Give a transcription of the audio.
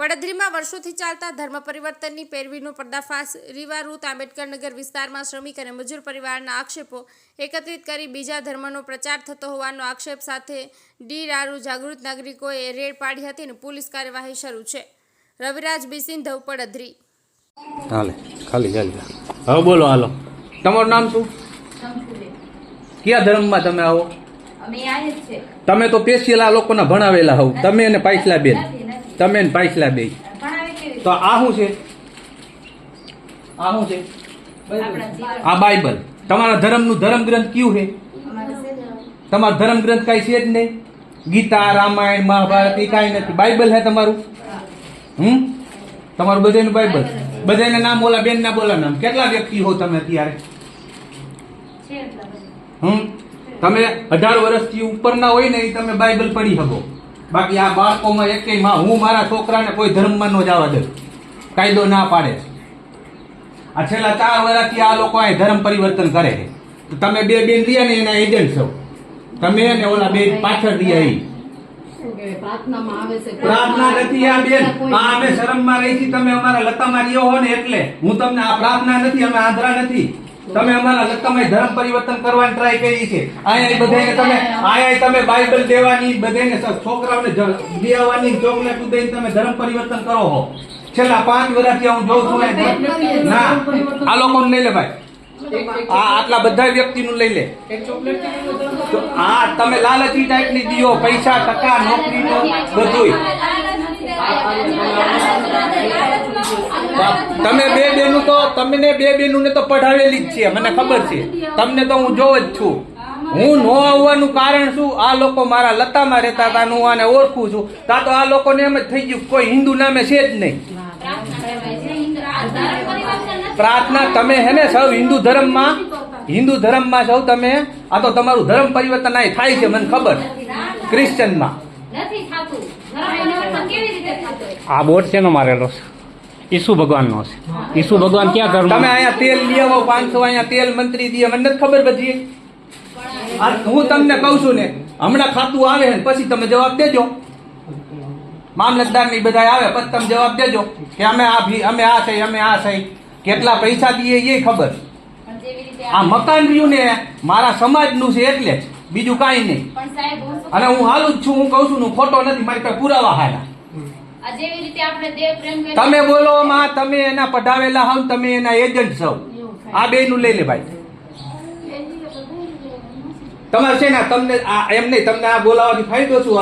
પડદરીમાં વર્ષોથી ચાલતા ધર્મ પરિવર્તનની પેરવીનો પર્દાફાશ. રીવા રૂત આંબેડકરનગર વિસ્તારમાં શ્રમિક અને મજૂર પરિવારના આક્ષેપો એકત્રિત કરી બીજા ધર્મનો પ્રચાર થતો હોવાનો આક્ષેપ સાથે ડી રારુ જાગૃત નાગરિકોએ રેડ પાડી હતી અને પોલીસ કાર્યવાહી શરૂ છે. રવિરાજ પડદરી હાલે ખાલી ચાલી હવે બોલો હાલો. તમારું નામ શું? કયા ધર્મમાં તમે આવો? અમે આયા જ છે. તમે તો પેશિયલ લોકોના લોકોને ભણાવેલા હોવ. તમે અને પાછલા બેન તમે ને પાછલા બે તો આ શું છે? આ શું છે? આ બાઇબલ. તમારા ધર્મનું ધર્મ ગ્રંથ કયું છે? તમારો ધર્મ ગ્રંથ કઈ છે જ નહીં. ગીતા, રામાયણ, મહાભારત, એ કાંઈ નથી. બાઇબલ છે તમારું? હમ? તમારું બધાનું બાઇબલ. બધાને નામ બોલા બેન ના બોલા નામ. કેટલા વ્યક્તિ હો તમે અત્યારે? હમ? તમે અઢાર વર્ષથી ઉપરના હોય ને એ તમે બાઇબલ પડી શકો. બાકી આ બાળકોમાં એકેયમાં હું મારા છોકરાને કોઈ ધર્મમાં ન જવા દઉં. કાયદો ના પાડે આ છેલ્લા ચાર વર્ષથી આ લોકો અહીં ધર્મ પરિવર્તન કરે છે. તો તમે બે બેન રહ્યા ને એના એજન્ટ છો. તમે ને ઓલા બે પાછળ રહ્યા એ પ્રાર્થના નથી આ બેન. આ અમે શરમમાં રહી છીએ તમે અમારા લતામાં રહ્યો હો ને એટલે. હું તમને આ પ્રાર્થના નથી અમે આંધ્રા નથી. તમે અમારા તમે ધર્મ પરિવર્તન કરવાની ટ્રાય કરી છે. અહીંયા બધાને તમે અહીંયા તમે બાઇબલ દેવાની બધાને છોકરાઓને દેવાની ચોકલેટ દઈને તમે ધર્મ પરિવર્તન કરો હો. છેલ્લા પાંચ વર્ષથી હું જોઉં છું ના આ લોકોને લઈ લે ભાઈ. આ આટલા બધા વ્યક્તિનું લઈ લે. તો આ તમે લાલચી ટાઈપની દીઓ પૈસા ટકા નોકરી બધુંય તમે બે બેનું તમને બે બેનું ને તો પઢાવેલી જ છે મને ખબર છે. તમને તો હું જોઉં જ છું. હું નો આવવાનું કારણ શું? આ લોકો મારા લતામાં રહેતા હતા હું આને ઓળખું છું. તા તો આ લોકોને એમ જ થઈ ગયું કોઈ હિન્દુ નામે છે જ નહીં. પ્રાર્થના તમે હે ને સૌ હિન્દુ ધર્મમાં? હિન્દુ ધર્મમાં સૌ તમે? આ તો તમારું ધર્મ પરિવર્તન આ થાય છે મને ખબર. ક્રિશ્ચનમાં. નથી થાતું. ધર્મ પરિવર્તન કેવી રીતે થતું? આ બોર્ડ શેનો મારેલો છે? ઈસુ ભગવાનનો છે ઈસુ ભગવાન ક્યાં ધર્મ તમે અહીંયા તેલ લઈ આવો પાંચસો અહીંયા તેલ મંત્રી દે. મને નથી ખબર બધી. હું તમને કહું છું ને હમણાં ખાતું આવે ને પછી તમે જવાબ દેજો. મામલતદારની બધા આવે પછી તમે જવાબ દેજો કે અમે આ અમે આ થઈ અમે આ થઈ. કેટલા પૈસા દઈએ એ ખબર. આ મકાન રહ્યું ને મારા સમાજનું છે એટલે જ. બીજું કાંઈ નહીં. અને હું હાલું જ છું હું કહું છું હું ખોટો નથી મારી પાસે પુરાવા હાલા તમે બોલો માં તમે એના પઢાવેલા હોવ તમે એના એજન્ટ છો. આ બે નું લઈ લે ભાઈ. તમારે છે ને તમને આ એમ નહીં તમને આ બોલાવવાથી ફાયદો શું?